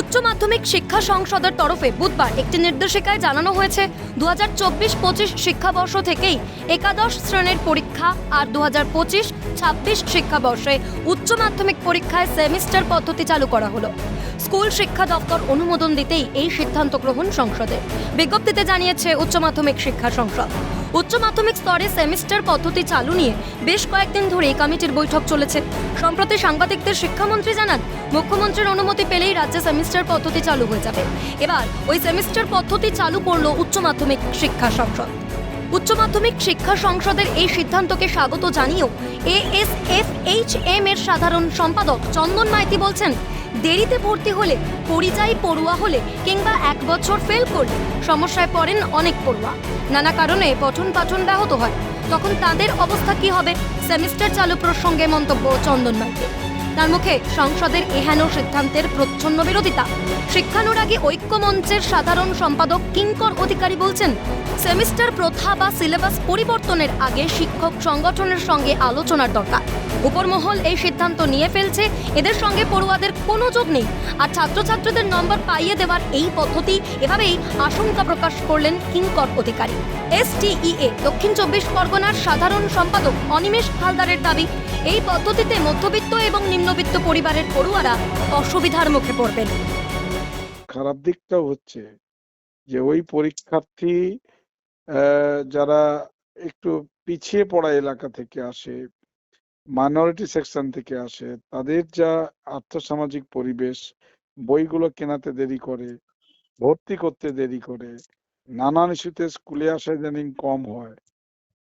উচ্চ মাধ্যমিক শিক্ষা সংসদের তরফে বুধবার একটি নির্দেশিকায় জানানো হয়েছে দু হাজার চব্বিশ পঁচিশ শিক্ষাবর্ষ থেকেই একাদশ শ্রেণির পরীক্ষা আর দু হাজার পঁচিশ ছাব্বিশ শিক্ষাবর্ষে উচ্চ মাধ্যমিক পরীক্ষায় সেমিস্টার পদ্ধতি চালু করা হলো। স্কুল শিক্ষা দপ্তর অনুমোদন দিতেই এই সিদ্ধান্ত গ্রহণ সংসদে। বিজ্ঞপ্তিতে জানিয়েছে উচ্চ মাধ্যমিক শিক্ষা সংসদ। উচ্চ মাধ্যমিক স্তরে সেমিস্টার পদ্ধতি চালু নিয়ে বেশ কয়েকদিন ধরে কমিটির বৈঠক চলেছে। সম্প্রতি সাংবাদিকদের শিক্ষামন্ত্রী জানান, মুখ্যমন্ত্রীর অনুমতি পেলেই রাজ্যে সেমিস্টার পদ্ধতি চালু হয়ে যাবে। এবার ওই সেমিস্টার পদ্ধতি চালু করল উচ্চ মাধ্যমিক শিক্ষা সংসদ। উচ্চ মাধ্যমিক শিক্ষা সংসদের এই সিদ্ধান্তকে স্বাগত জানিয়েও এএসএফএইচ এম এর সাধারণ সম্পাদক চন্দন মাইতি বলছেন দেরিতে ভর্তি হলে, পরিযায়ী পড়ুয়া হলে কিংবা এক বছর ফেল করলে সমস্যায় পড়েন অনেক পড়ুয়া। নানা কারণে পঠন পাঠন ব্যাহত হয়। তখন তাদের অবস্থা কি হবে? সেমিস্টার চালু প্রসঙ্গে মন্তব্য চন্দন মাইতি তার মুখে সংসদের এহেন সিদ্ধান্তের প্রচ্ছন্ন বিরোধিতা। শিক্ষানুরাগী ঐক্য মঞ্চের সাধারণ সম্পাদক কিঙ্কর অধিকারী বলছেন, সেমিস্টার প্রথা বা সিলেবাস পরিবর্তনের আগে শিক্ষক সংগঠনের সঙ্গে আলোচনার দরকার। উপরমহল এই সিদ্ধান্ত নিয়ে ফেলছে। এদের সঙ্গে পড়ুয়াদের কোনো যোগ নেই। আর ছাত্রছাত্রীদের নম্বর পাইয়ে দেওয়ার এই পদ্ধতি এভাবেই আশঙ্কা প্রকাশ করলেন কিঙ্কর অধিকারী। এসটিইএ দক্ষিণ চব্বিশ পরগনার সাধারণ সম্পাদক অনিমেষ হালদারের দাবি, এই পদ্ধতিতে মধ্যবিত্ত এবং নিম্নবিত্ত পরিবারের পড়ুয়ারা অসুবিধার মুখে পড়বেন। খারাপ দিকটাও হচ্ছে যে ওই পরীক্ষার্থী যারা একটু পিছিয়ে পড়া এলাকা থেকে আসে মাইনরিটি সেকশন থেকে আসে তাদের যা আর্থসামাজিক পরিবেশ বইগুলো কেনাতে দেরি করে ভর্তি করতে দেরি করে নানান ইস্যুতে স্কুলে আসা ইদানিং কম হয়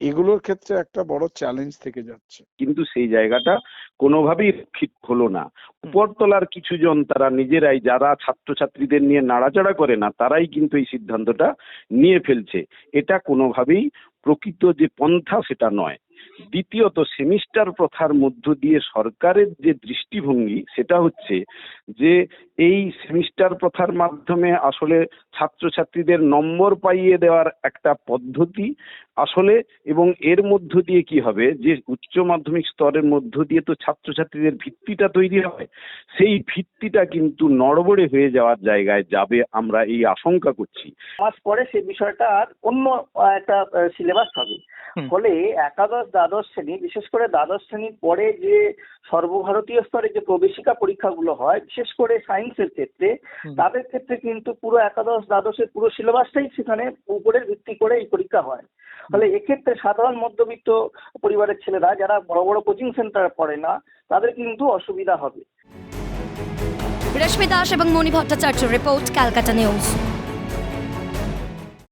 এগুলোর ক্ষেত্রে একটা বড় চ্যালেঞ্জ থেকে যাচ্ছে। কিন্তু সেই জায়গাটা কোনোভাবেই ফিট হলো না। উপরতলার কিছু জন তারা নিজেরাই যারা ছাত্রছাত্রীদের নিয়ে নাড়াচাড়া করে না তারাই কিন্তু এই সিদ্ধান্তটা নিয়ে ফেলছে। এটা কোনোভাবেই প্রকৃত যে পন্থা সেটা নয়। দ্বিতীয়ত সেমিস্টার প্রথার মধ্য দিয়ে সরকারের যে দৃষ্টিভঙ্গি, সেটা হচ্ছে যে এই সেমিস্টার প্রথার মাধ্যমে আসলে ছাত্রছাত্রীদের নম্বর পাইয়ে দেওয়ার একটা পদ্ধতি আসলে এবং এর মধ্য দিয়ে কি হবে যে উচ্চ মাধ্যমিক স্তরের মধ্য দিয়ে তো ছাত্রছাত্রীদের ভিত্তিটা তৈরি হয় সেই ভিত্তিটা কিন্তু নড়বড়ে হয়ে যাওয়ার জায়গায় যাবে আমরা এই আশঙ্কা করছি মাস পরে সেই বিষয়টা আর অন্য একটা সিলেবাস হবে। ফলে একাদশ দ্বাদশ শ্রেণি বিশেষ করে দ্বাদশ শ্রেণির পরে যে সর্বভারতীয় স্তরে যে প্রবেশিকা পরীক্ষাগুলো হয় বিশেষ করে সায়েন্সের ক্ষেত্রে তাদের ক্ষেত্রে কিন্তু পুরো একাদশ দ্বাদশের পুরো সিলেবাসটাই সেখানে উপরের ভিত্তি করে এই পরীক্ষা হয়। ফলে এক্ষেত্রে সাধারণ মধ্যবিত্ত পরিবারের ছেলেরা যারা বড় বড় কোচিং সেন্টারে পড়ে না তাদের কিন্তু অসুবিধা হবে। রেশমি দাস এবং Mani Bhattacharya report Calcutta news.